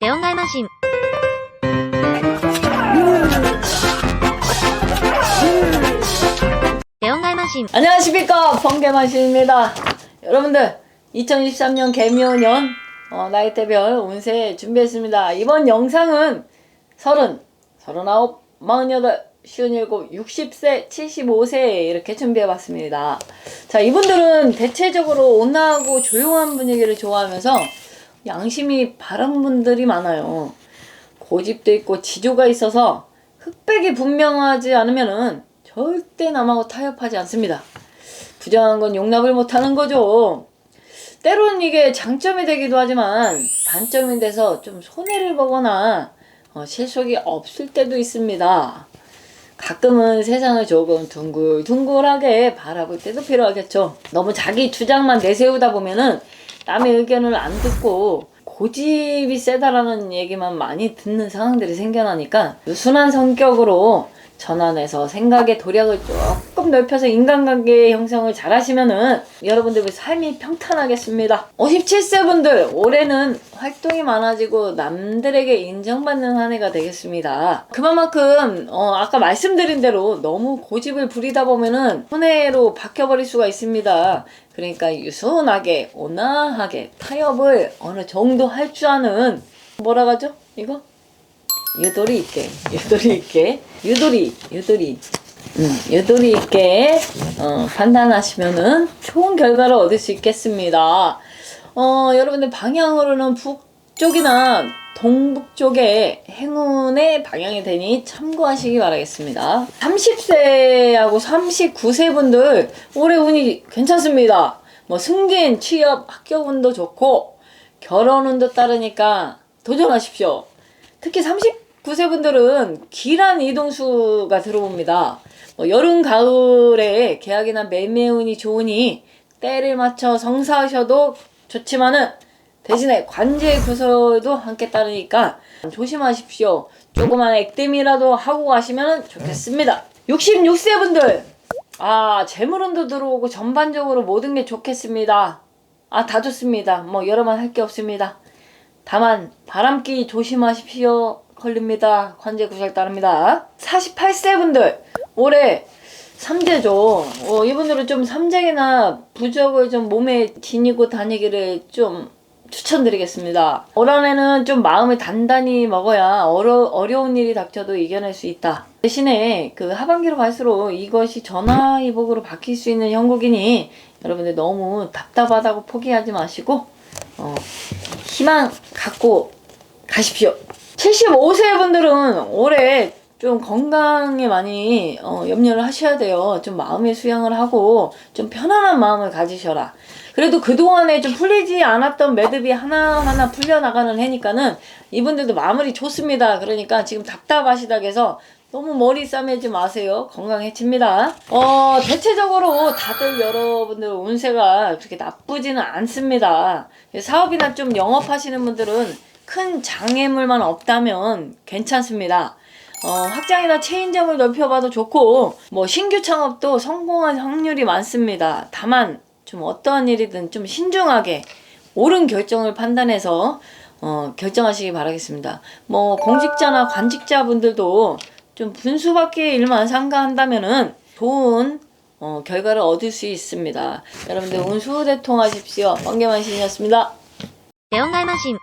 대형갈마심 대형갈마심 안녕하십니까. 번개만신입니다. 여러분들 2023년 개묘년 어, 나이대별 운세 준비했습니다. 이번 영상은 30, 39, 48, 57, 60세, 75세 이렇게 준비해봤습니다. 자 이분들은 대체적으로 온화하고 조용한 분위기를 좋아하면서 양심이 바른 분들이 많아요 고집도 있고 지조가 있어서 흑백이 분명하지 않으면은 절대 남하고 타협하지 않습니다. 부정한 건 용납을 못하는 거죠. 때로는 이게 장점이 되기도 하지만 단점이 돼서 좀 손해를 보거나 어, 실속이 없을 때도 있습니다. 가끔은 세상을 조금 둥글둥글하게 바라볼 때도 필요하겠죠. 너무 자기 주장만 내세우다 보면은 남의 의견을 안 듣고 고집이 세다라는 얘기만 많이 듣는 상황들이 생겨나니까 순한 성격으로 전환해서 생각의 도략을 조금 넓혀서 인간관계 형성을 잘 하시면은 여러분들의 삶이 평탄하겠습니다. 57세 분들 올해는 활동이 많아지고 남들에게 인정받는 한 해가 되겠습니다. 그만큼 어, 아까 말씀드린 대로 너무 고집을 부리다 보면은 손해로 바뀌어버릴 수가 있습니다. 그러니까 유순하게 온화하게 타협을 어느 정도 할 줄 아는 뭐라 가죠? 이거? 유도리 있게 유도리 있게 유도리 유도리 음, 유도리 있게 어, 판단하시면은 좋은 결과를 얻을 수 있겠습니다. 어, 여러분들 방향으로는 북쪽이나 동북 쪽에 행운의 방향이 되니 참고하시기 바라겠습니다. 30세하고 39세 분들 올해 운이 괜찮습니다. 뭐 승진, 취업, 합격 운도 좋고 결혼 운도 따르니까 도전하십시오. 특히 39세 분들은 길한 이동수가 들어옵니다. 뭐 여름, 가을에 계약이나 매매운이 좋으니 때를 맞춰 성사하셔도 좋지만은 대신에 관제 구설도 함께 따르니까 조심하십시오. 조그만 액땜이라도 하고 가시면 좋겠습니다. 66세 분들, 아, 재물운도 들어오고 전반적으로 모든 게 좋겠습니다. 아, 다 좋습니다. 뭐 여러 말할게 없습니다. 다만 바람기 조심하십시오. 걸립니다. 관제 구설 따릅니다. 48세 분들 올해 삼재죠. 어, 이분들은 좀 삼재나 부적을 좀 몸에 지니고 다니기를 좀 추천드리겠습니다. 올 한해는 좀 마음을 단단히 먹어야 어려, 어려운 일이 닥쳐도 이겨낼 수 있다. 대신에 그 하반기로 갈수록 이것이 전화위복으로 바뀔 수 있는 형국이니 여러분들 너무 답답하다고 포기하지 마시고 어, 희망 갖고 가십시오. 75세 분들은 올해 좀 건강에 많이 어, 염려를 하셔야 돼요. 좀 마음의 수양을 하고 좀 편안한 마음을 가지셔라. 그래도 그동안에 좀 풀리지 않았던 매듭이 하나하나 풀려나가는 해니까는 이분들도 마무리 좋습니다. 그러니까 지금 답답하시다 해서 너무 머리 싸매지 마세요. 건강해집니다. 어, 대체적으로 다들 여러분들 운세가 그렇게 나쁘지는 않습니다. 사업이나 좀 영업하시는 분들은 큰 장애물만 없다면 괜찮습니다. 어, 확장이나 체인점을 넓혀봐도 좋고, 뭐, 신규 창업도 성공할 확률이 많습니다. 다만, 좀 어떠한 일이든 좀 신중하게 옳은 결정을 판단해서, 어, 결정하시기 바라겠습니다. 뭐, 공직자나 관직자 분들도 좀 분수밖의 일만 상가한다면은 좋은 어, 결과를 얻을 수 있습니다. 여러분들 운수 대통하십시오. 번개만 신이었습니다. 대형갈마심